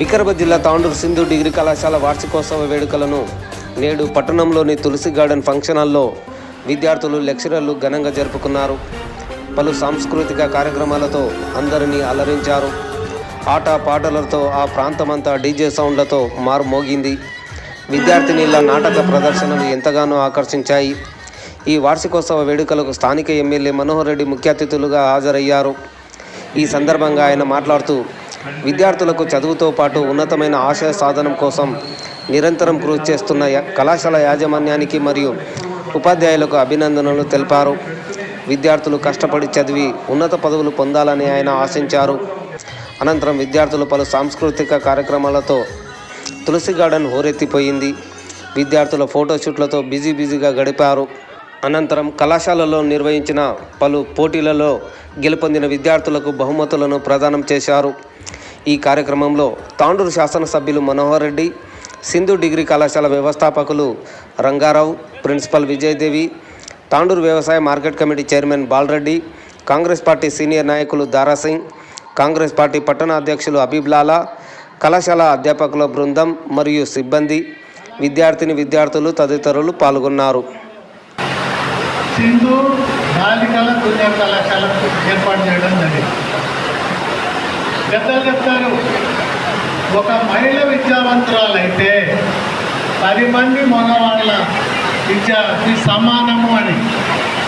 వికారాబాద్ జిల్లా తాండూరు సింధు డిగ్రీ కళాశాల వార్షికోత్సవ వేడుకలను నేడు పట్టణంలోని తులసి గార్డెన్ ఫంక్షన్ హాల్లో విద్యార్థులు లెక్చరర్లు ఘనంగా జరుపుకున్నారు. పలు సాంస్కృతిక కార్యక్రమాలతో అందరినీ అలరించారు. ఆట పాటలతో ఆ ప్రాంతమంతా డీజే సౌండ్లతో మారుమోగింది. విద్యార్థినిల నాటక ప్రదర్శనలు ఎంతగానో ఆకర్షించాయి. ఈ వార్షికోత్సవ వేడుకలకు స్థానిక ఎమ్మెల్యే మనోహర్ రెడ్డి ముఖ్య అతిథులుగా హాజరయ్యారు. ఈ సందర్భంగా ఆయన మాట్లాడుతూ విద్యార్థులకు చదువుతో పాటు ఉన్నతమైన ఆశయ సాధనం కోసం నిరంతరం కృషి చేస్తున్న కళాశాల యాజమాన్యానికి మరియు ఉపాధ్యాయులకు అభినందనలు తెలిపారు. విద్యార్థులు కష్టపడి చదివి ఉన్నత పదవులు పొందాలని ఆయన ఆశించారు. అనంతరం విద్యార్థులు పలు సాంస్కృతిక కార్యక్రమాలతో తులసి గార్డెన్ హోరెత్తిపోయింది. విద్యార్థుల ఫోటోషూట్లతో బిజీ బిజీగా గడిపారు. అనంతరం కళాశాలలో నిర్వహించిన పలు పోటీలలో గెలుపొందిన విద్యార్థులకు బహుమతులను ప్రదానం చేశారు. ఈ కార్యక్రమంలో తాండూరు శాసనసభ్యులు మనోహర్ రెడ్డి సింధు డిగ్రీ కళాశాల వ్యవస్థాపకులు రంగారావు ప్రిన్సిపల్ విజయదేవి తాండూరు వ్యవసాయ market committee chairman Balareddy Congress party senior నాయకులు దారాసింగ్ కాంగ్రెస్ పార్టీ పట్టణ అధ్యక్షులు అబీబ్ లాలా కళాశాల అధ్యాపకుల బృందం మరియు సిబ్బంది విద్యార్థిని విద్యార్థులు తదితరులు పాల్గొన్నారు. సింధు బాలికల జూనియర్ కళాశాలకు ఏర్పాటు చేయడం జరిగింది. పెద్దలు చెప్తారు ఒక మహిళ విద్యావంతురాలైతే పది మంది మగవాళ్ళ విద్యార్థి సమానము అని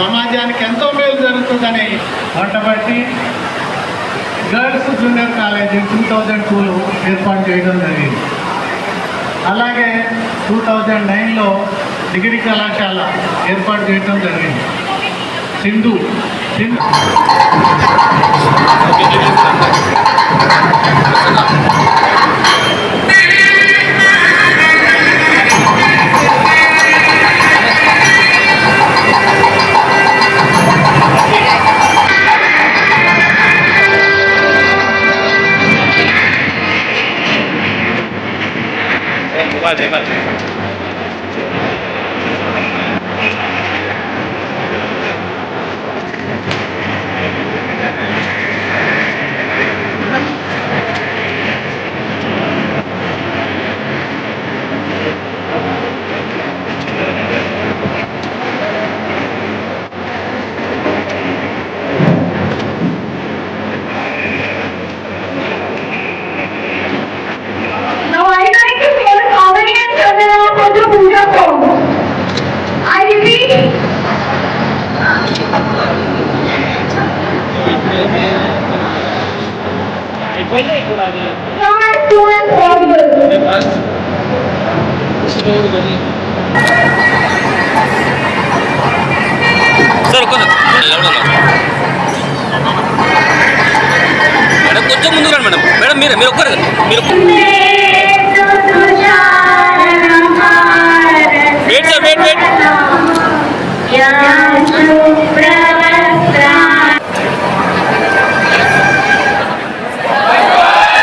సమాజానికి ఎంతో మేలు జరుగుతుందని వంటబట్టి girls junior college two thousand టూలో ఏర్పాటు చేయడం జరిగింది. అలాగే టూ థౌజండ్ నైన్లో డిగ్రీ కళాశాల ఏర్పాటు చేయడం జరిగింది. సింధు సింధు. సార్ ఒక్క ఎవడన్నా మేడం కొంచెం ముందు రండి మేడం మేడం మీరే మీరు ఒక్కరు మీరు wait sir wait wait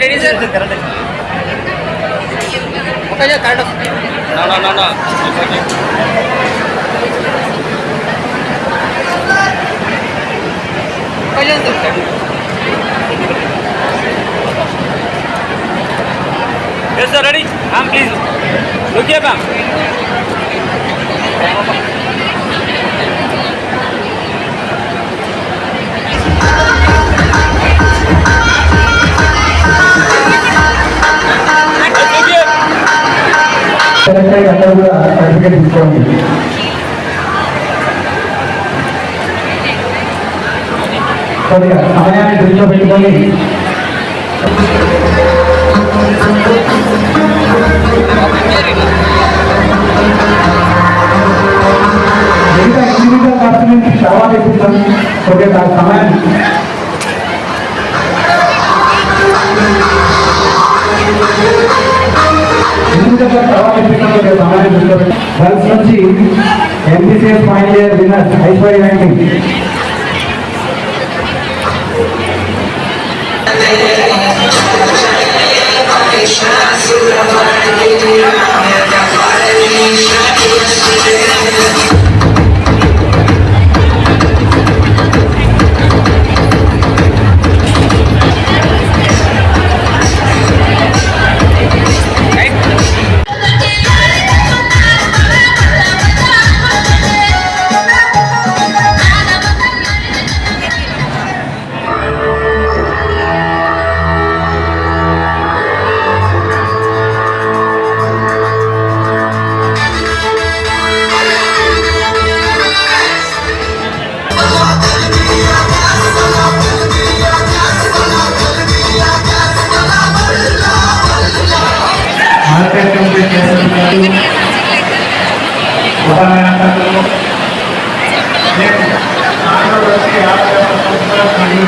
ready sir না না না না Yes, sir, ready? Ma'am, please. Look here, ma'am. Certificate తీసుకోండి కొద్దిగా సమయాన్ని దృష్టిలో పెట్టుకొని మిగతా ఇండివిజువల్ ఖర్చు నుంచి తర్వాత ఇప్పిస్తాం కొద్దిగా దాని సమయాన్ని ఇండివిజువల్ తర్వాత గర్ల్స్ నుంచి MBCS final year winner Aishwarya ranking Thank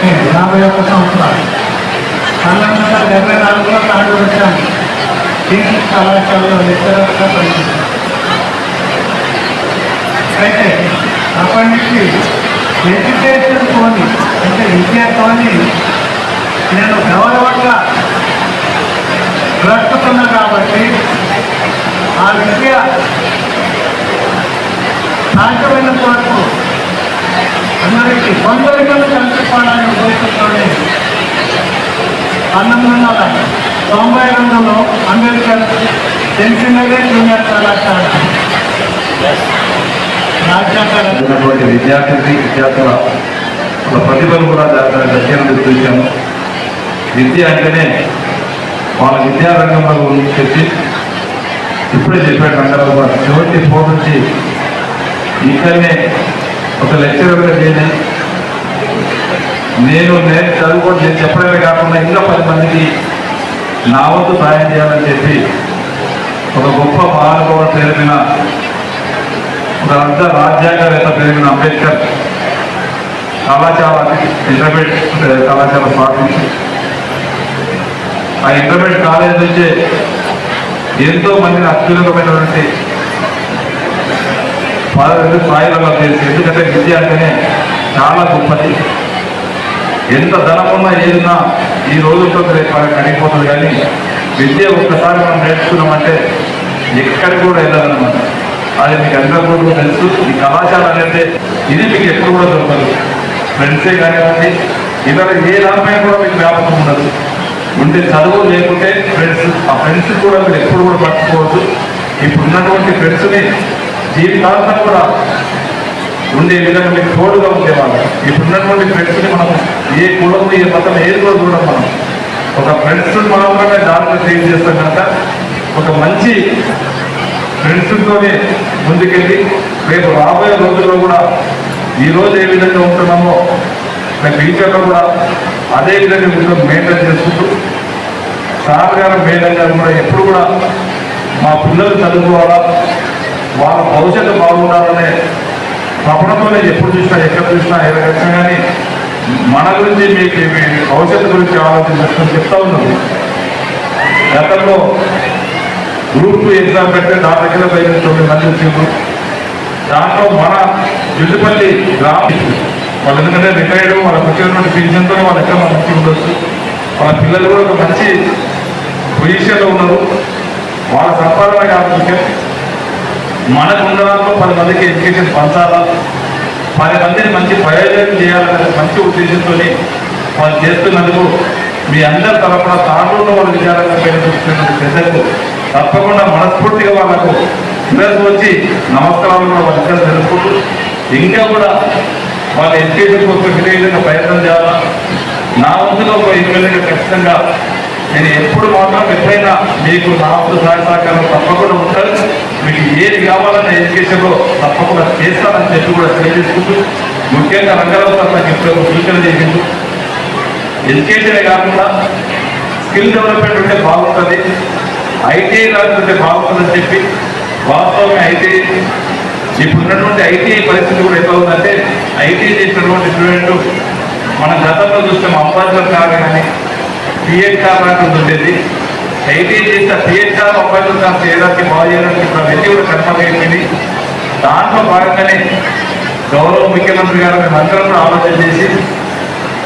పుట్టింది యాభై ఒక్క సంవత్సరాలు పంతొమ్మిది వందల డెబ్బై నాలుగులో తాండూ వచ్చాను డిగ్రీ కళాశాలలో లెక్చరర్గా పనిచేశాను అయితే అప్పటి నుంచి ఎడ్యుకేషన్ అంటే విద్యతోని నేను గౌరవంగా బ్రతుకుతున్నా కాబట్టి ఆ విద్య సాధ్యమైనంత వరకు అందరికీ కొందరికలు కల్పించాలనే ఉద్దేశంతోనే పంతొమ్మిది వందల తొంభై రెండులో అంబేద్కర్ తెలిసినదే జూనియర్ కళాశాల. రాజ్యాంగ విద్యార్థి విద్యార్థుల వాళ్ళ ప్రతిభను కూడా దాని దగ్గర చూశాను విద్య అంటేనే వాళ్ళ విద్యారంగంలో గురించి చెప్పి ఇప్పుడే చెప్పాడు రంగారావు గారు సెవెంటీ ఫోర్ నుంచి ఇక్కడనే ఒక లెక్చరర్గా చేయని నేను నేను చదువుకోండి నేను చెప్పడమే కాకుండా ఇంకా పది మందికి నా వంతు సాయం చేయాలని చెప్పి ఒక గొప్ప మహానుభావుడు పేరు మీద ఒక అర్ధ రాజ్యాంగవేత్త పెరిగిన అంబేద్కర్ కళాశాల ఇంటర్మీడియట్ కళాశాల స్థాపించి ఆ ఇంటర్మీడియట్ కాలేజ్ నుంచే ఎంతో మందిని అత్యున్నతమైనటువంటి పదవి స్థాయిలలో చేసి ఎందుకంటే విద్య అంటేనే చాలా గొప్పది. ఎంత ధనం ఉన్నా ఏదున్నా ఈ రోజుతో రేపు కడిగిపోతుంది కానీ విద్య ఒక్కసారి మనం నేర్చుకున్నామంటే ఎక్కడికి కూడా వెళ్ళాలన్నమాట. అది మీకు అందరూ కూడా తెలుసు. ఈ కళాశాల అనేది ఇది మీకు ఎప్పుడు కూడా దొరకదు. ఫ్రెండ్సే కానివ్వండి ఇతర ఏ దానిపైన కూడా మీకు వ్యాపకం ఉండదు. ఉంటే చదువు లేకుంటే ఫ్రెండ్స్ ఆ ఫ్రెండ్స్ కూడా మీరు ఎప్పుడు కూడా పట్టుకోవద్దు ఇప్పుడు ఉన్నటువంటి ఫ్రెండ్స్ని జీవితాంతం కూడా ఉండే విధంగా మీకు తోడుగా ఉండేవాళ్ళు. ఇప్పుడు ఉన్నటువంటి ఫ్రెండ్స్ని మనం ఏ కులం ఏ మతం ఏదో కూడా మనం ఒక ఫ్రెండ్స్ మనం దాంట్లో సేవ్ చేస్తాం కనుక ఒక మంచి ఫ్రెండ్స్తోనే ముందుకెళ్ళి రేపు రాబోయే రోజుల్లో కూడా ఈ రోజు ఏ విధంగా ఉంటున్నామో రేపు ఫ్యూచర్లో కూడా అదే విధంగా మీరు మెయింటైన్ చేసుకుంటూ సార్ గారు మేడం గారు కూడా ఎప్పుడు కూడా మా పిల్లలు చదువుకోవాలా? వాళ్ళ భవిష్యత్తు బాగుండాలనే తపనతోనే ఎప్పుడు చూసినా ఎక్కడ చూసినా ఏ రకంగా కానీ మన గురించి మీకు మీ భవిష్యత్తు గురించి ఆలోచించుకొని చెప్తా ఉన్నాము. గతంలో గ్రూప్ టూ ఎగ్జామ్ పెడితే నా దగ్గర పైన తొమ్మిది మంది వచ్చిండ్రు. దాంట్లో మన జిల్లుపల్లి గ్రామ వాళ్ళు ఎందుకంటే రిటైర్డ్ వాళ్ళకి వచ్చినటువంటి పెన్షన్తో వాళ్ళ ఎక్కడ మంచి ఉండొచ్చు. వాళ్ళ పిల్లలు కూడా ఒక మంచి పొజిషన్లో ఉన్నారు. వాళ్ళ సంపాదన కాకపోతే మనకు ఉన్న దాంట్లో పది మందికి ఎడ్యుకేషన్ పంచాలా? పది మందిని మంచి ప్రయోజనం చేయాలనే మంచి ఉద్దేశంతో వాళ్ళు చేస్తున్నందుకు మీ అందరి తరఫున తాండూరులో వాళ్ళ విచారంగా పేరు చూస్తున్న పెద్దలకు తప్పకుండా మనస్ఫూర్తిగా వాళ్ళకు ఈరోజు వచ్చి నమస్కారాలు కూడా వాళ్ళిద్దరు తెలుసుకుంటూ ఇంకా కూడా వాళ్ళ ఎడ్యుకేషన్ కోసం విధంగా ప్రయత్నం చేయాలా? నా వంతులో ఒక ఎమ్మెల్యేగా ఖచ్చితంగా నేను ఎప్పుడు మాత్రం ఎప్పుడైనా మీకు నా సహాయ సహకారం తప్పకుండా ఉంటాను. మీకు ఏది కావాలన్న ఎడ్యుకేషన్లో తప్పకుండా చేస్తానని చెప్పి కూడా తెలియజేసుకుంటూ ముఖ్యంగా రంగారావు సార్ నాకు ఇప్పుడు సూచన చేసింది ఎడ్యుకేషనే కాకుండా స్కిల్ డెవలప్మెంట్ ఉంటే బాగుంటుంది ఐటీఐ రాకుంటే బాగుంటుందని చెప్పి వాస్తవమే ఐటీ ఇప్పుడు ఉన్నటువంటి ఐటీఐ పరిస్థితి కూడా ఎలా ఉందంటే ఐటీఐ చేసినటువంటి స్టూడెంట్ మన గతంలో చూస్తే అంబాసిడర్ కార్ కానీ పిహెచ్ఆర్ అంటుంది ఉండేది ఐటీ చేసిన పిహెచ్ఆర్ మొబైల్ కార్ చేయడానికి బాగు చేయడానికి కూడా కన్ఫర్మ్ అయిపోయింది దాంట్లో భాగంగానే గౌరవ ముఖ్యమంత్రి గారు మేము కూడా ఆలోచన చేసి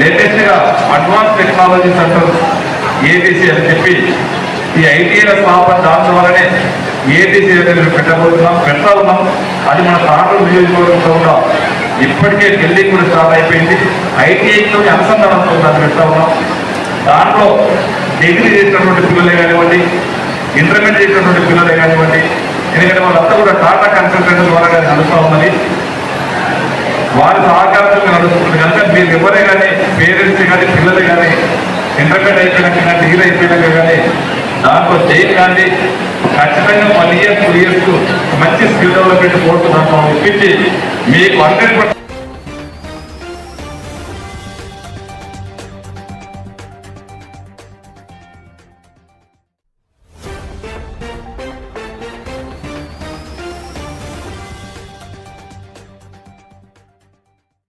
లేటెస్ట్గా అడ్వాన్స్ టెక్నాలజీ సెంటర్ ఏటీసీ అని చెప్పి ఈ ఐటీఐల స్థాపన దాని వల్లనే ఏబీసీ అనేది పెట్టబోతున్నాం పెడతా ఉన్నాం. అది మన తాండ్రు నియోజకవర్గంలో కూడా ఇప్పటికే ఢిల్లీ కూడా స్టార్ట్ అయిపోయింది. ఐటీఐతో అనుసంధానంతో దాన్ని పెడతా ఉన్నాం. దాంట్లో డిగ్రీ చేసినటువంటి పిల్లలే కానివ్వండి ఇంటర్మీడియట్ చేసినటువంటి పిల్లలే కానివ్వండి ఎందుకంటే వాళ్ళంతా కూడా టాటా కన్సల్టెంట్ ద్వారా నడుస్తూ ఉన్నది. వారి సహకారంతో నడుస్తుంది కనుక మీరు ఎవరే కానీ పేరెంట్స్ కానీ పిల్లలే కానీ ఇంటర్మీడియట్ అయిపోయినాక కానీ డిగ్రీ అయిపోయినాక కానీ దాంట్లో జైలు కానీ ఖచ్చితంగా వన్ ఇయర్ టూ ఇయర్స్ మంచి స్కిల్ డెవలప్మెంట్ కోర్సు దాంట్లో ఇప్పించి మీకు హండ్రెడ్